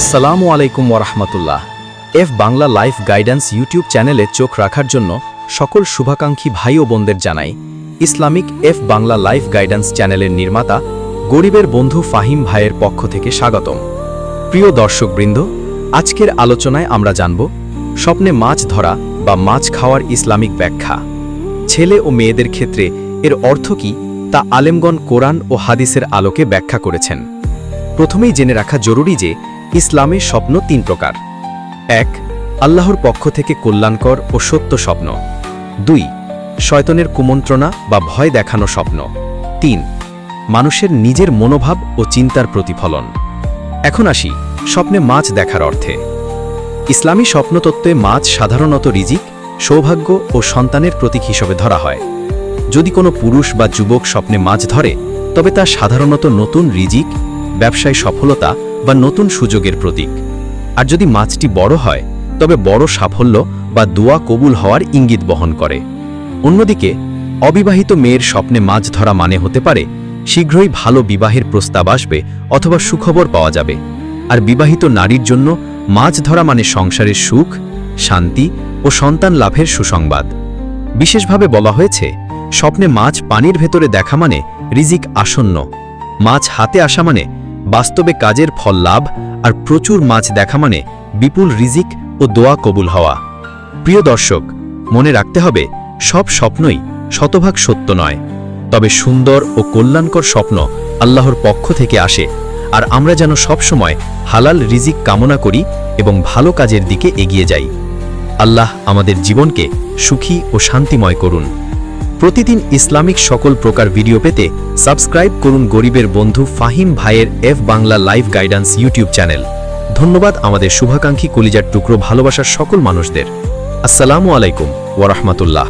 আসসালামু আলাইকুম ওরহমতুল্লাহ F Bangla life guidance YouTube চ্যানেলে চোখ রাখার জন্য সকল শুভাকাঙ্ক্ষী ভাই ও বোনদের জানাই, Islamic F Bangla life guidance চ্যানেলের নির্মাতা গরিবের বন্ধু ফাহিম ভাইয়ের পক্ষ থেকে স্বাগতম। প্রিয় দর্শকবৃন্দ, আজকের আলোচনায় আমরা জানব, স্বপ্নে মাছ ধরা বা মাছ খাওয়ার ইসলামিক ব্যাখ্যা। ছেলে ও মেয়েদের ক্ষেত্রে এর অর্থ কি তা আলেমগণ কোরআন ও হাদিসের আলোকে ব্যাখ্যা করেছেন। প্রথমেই জেনে রাখা জরুরি যে ইসলামে স্বপ্ন তিন প্রকার। এক, আল্লাহর পক্ষ থেকে কল্যাণকর ও সত্য স্বপ্ন। দুই, শয়তনের কুমন্ত্রণা বা ভয় দেখানো স্বপ্ন। তিন, মানুষের নিজের মনোভাব ও চিন্তার প্রতিফলন। এখন আসি স্বপ্নে মাছ দেখার অর্থে। ইসলামী স্বপ্নতত্ত্বে মাছ সাধারণত রিজিক, সৌভাগ্য ও সন্তানের প্রতীক হিসেবে ধরা হয়। যদি কোনো পুরুষ বা যুবক স্বপ্নে মাছ ধরে, তবে তা সাধারণত নতুন রিজিক, ব্যবসায় সফলতা বা নতুন সুযোগের প্রতীক। আর যদি মাছটি বড় হয়, তবে বড় সাফল্য বা দোয়া কবুল হওয়ার ইঙ্গিত বহন করে। অন্যদিকে, অবিবাহিত মেয়ের স্বপ্নে মাছ ধরা মানে হতে পারে, শীঘ্রই ভালো বিবাহের প্রস্তাব আসবে অথবা সুখবর পাওয়া যাবে। আর বিবাহিত নারীর জন্য মাছ ধরা মানে সংসারের সুখ, শান্তি ও সন্তান লাভের সুসংবাদ। বিশেষভাবে বলা হয়েছে, স্বপ্নে মাছ পানির ভেতরে দেখা মানে রিজিক আসন্ন। মাছ হাতে আসা মানে বাস্তবে কাজের ফল লাভ আর প্রচুর মাছ দেখা মানে বিপুল রিজিক ও দোয়া কবুল হওয়া। প্রিয় দর্শক, মনে রাখতে হবে, সব স্বপ্নই শতভাগ সত্য নয়। তবে সুন্দর ও কল্যাণকর স্বপ্ন আল্লাহর পক্ষ থেকে আসে আর আমরা যেন সবসময় হালাল রিজিক কামনা করি এবং ভালো কাজের দিকে এগিয়ে যাই। আল্লাহ আমাদের জীবনকে সুখী ও শান্তিময় করুন। প্রতিদিন ইসলামিক সকল প্রকার ভিডিও পেতে সাবস্ক্রাইব করুন গরিবের বন্ধু ফাহিম ভাইয়ের F Bangla live guidance YouTube channel. ধন্যবাদ আমাদের শুভাকাঙ্ক্ষী কলিজার টুকরো ভালোবাসার সকল মানুষদের। আসসালামু আলাইকুম ওরহমতুল্লাহ